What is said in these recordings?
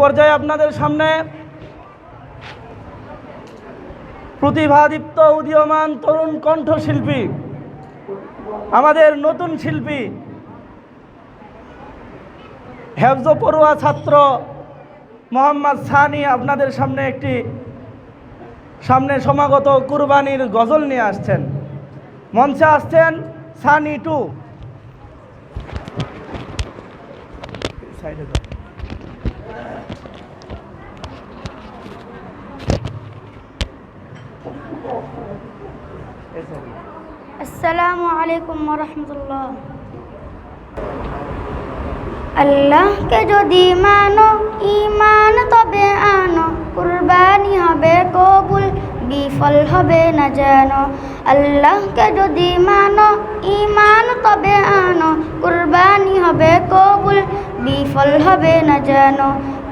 পর্যায়ে আপনাদের সামনে প্রতিভাদীপ্ত উদীয়মান তরুণ কণ্ঠশিল্পী, আমাদের নতুন শিল্পী, হেফজ পড়ুয়া ছাত্র মোহাম্মদ সানি আপনাদের সামনে একটি, সামনে সমাগত কুরবানির গজল নিয়ে আসছেন। মঞ্চে আসছেন সানি টু। সাইডে আসসালামু আলাইকুম রহমতুল্লাহ। আল্লাহকে যদি মানো ইমান তবে আনো, কুরবানি হবে কবুল, বিফল হবে না যেন। আল্লাহকে যদি মানো হবে না যেন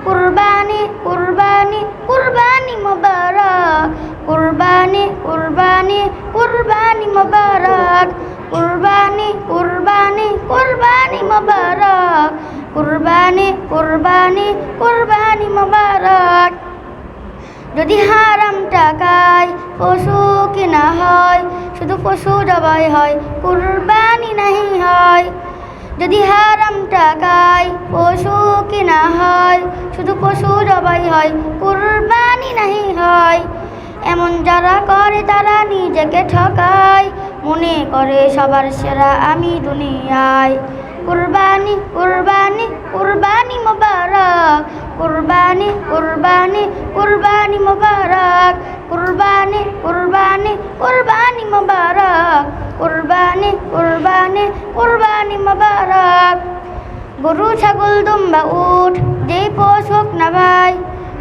কুরবানি কুরবানি কুরবানি মোবারক। কুরবানি কুরবানি কুরবানি মোবারক। কুরবানি কুরবানি কুরবানি মোবারক। কুরবানি কুরবানি কুরবানি মোবারক। যদি হারাম টাকায় পশু কিনা হয়, শুধু পশু জবাই হয়, কুরবানি নাহি হয়। যদি হারাম টাকায় পশু কিনা হয়, শুধু পশু জবাই হয়, কুরবানি নাহি হয়। এমন যারা করে তারা নিজেকে ঠকায়, মনে করে সবার সেরা আমি দুনিয়ায়। কুরবানি কুরবানি কুরবানি মোবারক, কুরবানি কুরবানি কুরবানি মোবারক, কুরবানি কুরবানি কুরবানি মোবারক, কুরবানি কুরবানি কুরবানি মোবারক। গরু, ছাগল, দুম্বা উঠ যেই পোষ হোক না ভাই,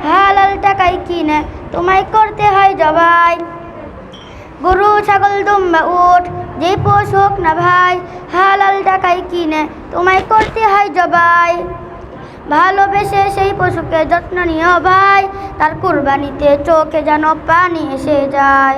হালাল টাকায় কিনে তোমায় করতে হয় জবাই। গরু, ছাগল, দুম্বা উঠ যে পোষ হোক না ভাই, হালাল টাকায় কিনে তোমায় করতে হয় জবাই। ভালোবেসে সেই পশুকে যত্ন নিও ভাই, তার কুরবানিতে চোখে যেন পানি এসে যায়।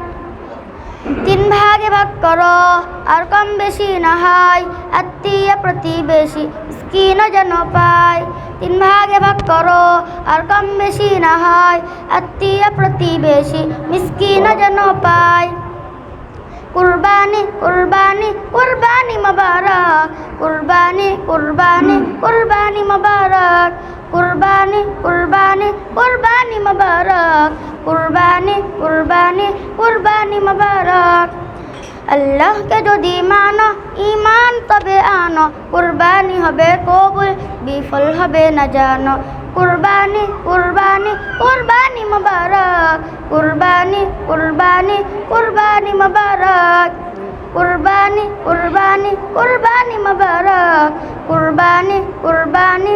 তিন ভাগে ভাগ করো। আর কম বেশি না হয়, আত্মীয় প্রতিবেশী স্কিন যেন পায়। তিন ভাগে ভাগ করো, আর কম বেশি না হয়, আত্মীয় প্রতিবেশী মিসকিন যেন পায়। কুরবানি কুরবানি কুরবানি মোবারক। কুরবানি কুরবানি কুরবানি মোবারক। কুরবানি কুরবানি কুরবানি মোবারক। কুরবানি কুরবানি কুরবানি আল্লাহকে যদি মানো ইমান তবে আনো। কুরবানি হবে কবুল, বিফল হবে না জানো। কুরবানি কুরবানি কুরবানি মোবারক। কুরবানি কুরবানি কুরবানি মোবারক। কুরবানি কুরবানি কুরবানি মোবারক। কুরবানি কুরবানি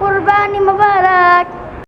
কুরবানি মোবারক।